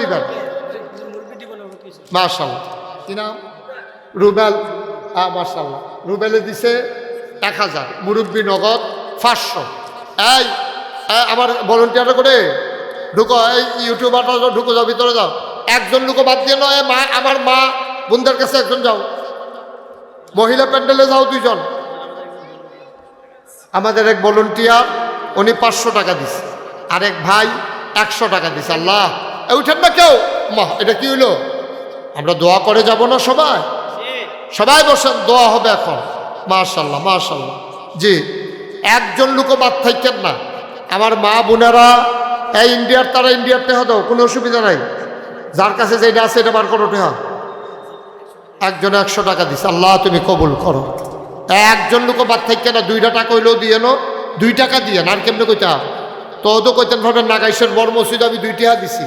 দিবেন? মার্শাল্লাহ কি নাম? রুবেল। মার্শাল্লাহ রুবেলে দিছে এক হাজার। মুরব্বী নগদ পাঁচশো। এই আমার ভলেন্টিয়ার করে ঢুকো, এই ইউটিউবারটা ঢুকো, যাও, ভিতরে যাও। একজন লোক বাদ দিয়ে নয়, মা, আমার মা, বোনদের কাছে একজন যাও। মহিলা প্যান্ডেলে যাও দুইজন। আমাদের এক ভলেন্টিয়ার উনি পাঁচশো টাকা দিছে। আর এক ভাই একশো টাকা দিছে। আল্লাহ। উঠেন না কেউ। মা, এটা কি হইল আমরা দোয়া করে যাব না সবাই? সবাই বসেন, দোয়া হবে এখন। মাশাল্লাহ মাশাল্লাহ জি, একজন লোকও বাদ থাকেন না। আমার মা বোনেরা, এই ইন্ডিয়ার, তারা ইন্ডিয়ার টেহা দাও, কোনো অসুবিধা নাই। যার কাছে যেটা আছে এটা বার করো টেহা। একজন একশো টাকা দিছে, আল্লাহ তুমি কবুল করো। একজন লোক বাদ থাকতে না, দুইটা টাকা হইলেও দিয়ে নো, দুই টাকা দিয়ে না আর কেমনে কইতা? তো তো কইতেন ভাবেন, নাগাইশের বড় মসজিদ আমি দুই টাকা দিছি।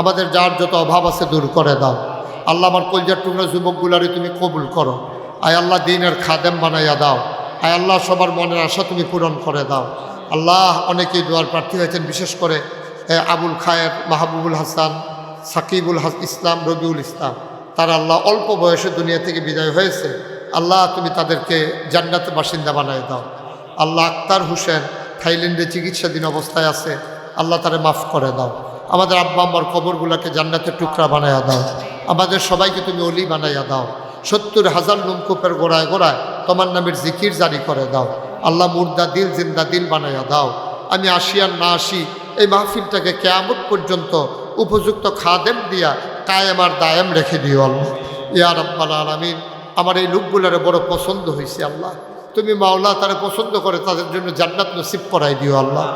আমাদের যার যত অভাব আছে দূর করে দাও। আল্লাহ আমার কলজার টুকরা যুবকগুলারে তুমি কবুল করো। আয় আল্লাহ দিনের খাদেম বানাইয়া দাও। আয় আল্লাহ সবার মনের আশা তুমি পূরণ করে দাও। আল্লাহ অনেকেই দোয়ার প্রার্থী হয়েছেন, বিশেষ করে আবুল খায়ের, মাহবুবুল হাসান, সাকিবুল ইসলাম, রবিউল ইসলাম। তারা আল্লাহ অল্প বয়সে দুনিয়া থেকে বিদায় হয়েছে। আল্লাহ তুমি তাদেরকে জান্নাতে বাসিন্দা বানায় দাও। আল্লাহ আক্তার হোসেন থাইল্যান্ডে চিকিৎসাধীন অবস্থায় আছে। আল্লাহ তারে মাফ করে দাও। আমাদের আব্বা আম্মার কবরগুলোকে জান্নাতের টুকরা বানাইয়া দাও। আমাদের সবাইকে তুমি অলি বানাইয়া দাও। সত্তর হাজার লুমকূপের গোড়ায় গোড়ায় তোমার নামের জিকির জারি করে দাও। আল্লাহ মুর্দা দিল, জিন্দা দিল বানাইয়া দাও। আমি আসি আর না আসি, এই মাহফিলটাকে কেয়ামত পর্যন্ত উপযুক্ত খাদেম দিয়া কায়েম আর দায়েম রেখে দিও আল্লাহ। ইয়ার আব্বাল আলমিন, আমার এই লোকগুলারে বড় পছন্দ হয়েছে আল্লাহ। তুমি মাওলা তারা পছন্দ করে তাদের জন্য জান্নাত নসিব করাই দিও আল্লাহ।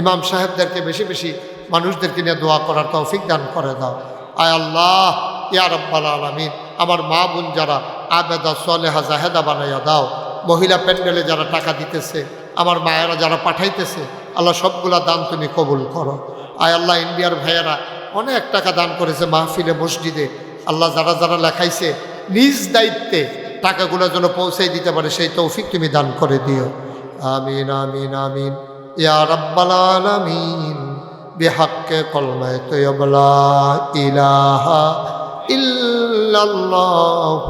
ইমাম সাহেবদেরকে বেশি বেশি মানুষদেরকে নিয়ে দোয়া করার তৌফিক দান করে দাও। আয় আল্লাহ, ইয়া রব্বাল আলমিন, আমার মা বোন যারা আবেদা, সলেহা, জাহেদা বানাইয়া দাও। মহিলা প্যান্ডেলে যারা টাকা দিতেছে, আমার মায়েরা যারা পাঠাইতেছে, আল্লাহ সবগুলা দান তুমি কবুল করো। আয় আল্লাহ, ইন্ডিয়ার ভাইয়েরা অনেক টাকা দান করেছে মাহফিলে, মসজিদে। আল্লাহ যারা যারা লেখাইছে, নিজ দায়িত্বে টাকাগুলো যেন পৌঁছাই দিতে পারে, সেই তৌফিক তুমি দান করে দিও। আমিন আমিন আমিন। ইয়া রব্বাল আলামিন। বিহাক্কে কলমায় তৈবলা ইলাহা ইল্লাল্লাহ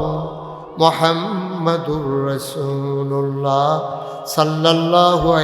মুহাম্মাদুর রাসূলুল্লাহ সাল্লাল্লাহু আলাইহি